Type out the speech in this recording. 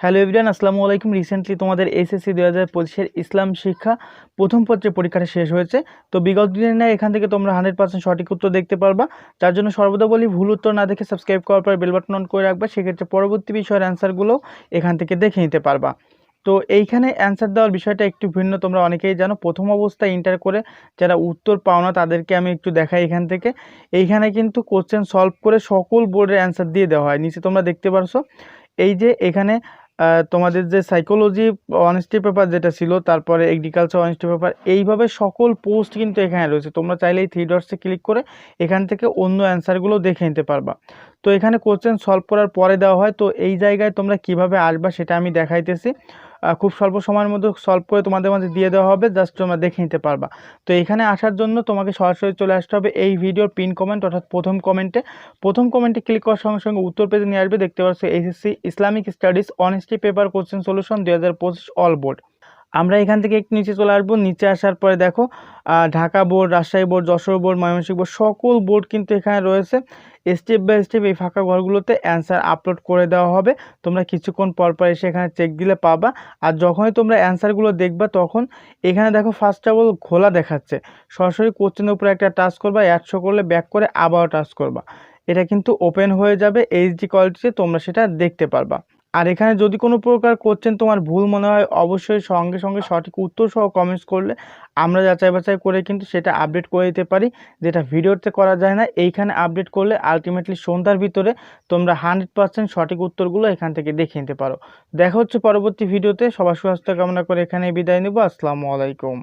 Hello everyone আসসালামু আলাইকুম। Recently তোমাদের এসএসসি দু হাজার পঁচিশের ইসলাম শিক্ষা প্রথম পত্রের পরীক্ষাটা শেষ হয়েছে। তো বিগত দিনের ন্যায় এখান থেকে তোমরা হান্ড্রেড পার্সেন্ট সঠিক উত্তর দেখতে পারবা। তার জন্য সর্বদা বলি, ভুল উত্তর না দেখে সাবস্ক্রাইব করার পর বেল বাটন অন করে রাখবা। সেক্ষেত্রে পরবর্তী বিষয়ের অ্যান্সারগুলো এখান থেকে দেখে নিতে পারবা। তো এইখানে অ্যান্সার দেওয়ার বিষয়টা একটু ভিন্ন। তোমরা অনেকেই জানো, প্রথম অবস্থায় ইন্টার করে যারা উত্তর পাও না, তাদেরকে আমি একটু দেখাই এখান থেকে। এইখানে কিন্তু কোশ্চেন সলভ করে সকল বোর্ডের অ্যান্সার দিয়ে দেওয়া হয়। নিচে তোমরা দেখতে পারছ। এই যে এখানে তোমাদের যে সাইকোলজি অনেস্টি পেপার যেটা ছিল, তারপরে এগ্রিকালচার অনেস্টি পেপার এইভাবে সকল পোস্ট কিন্তু এখানে রয়েছে। তোমরা চাইলে এই থ্রি ডটসে ক্লিক করে এখান থেকে অন্য অ্যান্সারগুলো দেখে নিতে পারবা। তো এখানে কোশ্চেন সলভ করার পরে দেওয়া হয়। তো এই জায়গায় তোমরা কীভাবে আসবা সেটা আমি দেখাইতেছি। খুব স্বল্প সময়ের মধ্যে সলভ করে তোমাদের মাঝে দিয়ে দেওয়া হবে জাস্ট তোমরা দেখে নিতে পারবা। তো এখানে আসার জন্য তোমাকে সরাসরি চলে আসতে হবে এই ভিডিওর পিন কমেন্ট অর্থাৎ প্রথম কমেন্টে প্রথম কমেন্টে ক্লিক করার সঙ্গে সঙ্গে উত্তর পেজে নিয়ে আসবে, দেখতে পাচ্ছ SSC Islamic studies honesty paper question solution দু হাজার পঁচিশ অল বোর্ড আমরা এখান থেকে একটু নিচে চলে আসব। নিচে আসার পরে দেখো Dhaka board, Rajshahi board, Jessore board, Mymensingh board, সকল বোর্ড কিন্তু এখানে রয়েছে। স্টেপ বাই স্টেপ এই ফাঁকা ঘরগুলোতে অ্যান্সার আপলোড করে দেওয়া হবে। তোমরা কিছুক্ষণ পর পর এসে এখানে চেক দিলে পাবা। আর যখনই তোমরা অ্যান্সারগুলো দেখবা, তখন এখানে দেখো ফার্স্ট অফ অল খোলা দেখাচ্ছে। সরাসরি কোশ্চেনের উপরে একটা টাচ করবা একশো করলে ব্যাক করে আবারও টাচ করবা। এটা কিন্তু ওপেন হয়ে যাবে এইচডি কোয়ালিটিতে তোমরা সেটা দেখতে পারবা। আর এখানে যদি কোনো প্রকার কোশ্চেন তোমার ভুল মনে হয়, অবশ্যই সঙ্গে সঙ্গে সঠিক উত্তর সহ কমেন্টস করলে আমরা যাচাই বাছাই করে কিন্তু সেটা আপডেট করে দিতে পারি। যেটা ভিডিওতে করা যায় না, এইখানে আপডেট করলে আলটিমেটলি সন্ধ্যার ভিতরে তোমরা হান্ড্রেড পার্সেন্ট সঠিক উত্তরগুলো এখান থেকে দেখে নিতে পারো। দেখা হচ্ছে পরবর্তী ভিডিওতে। সবার সুস্বাস্থ্য কামনা করে এখানে বিদায় নেব। আসসালামু আলাইকুম।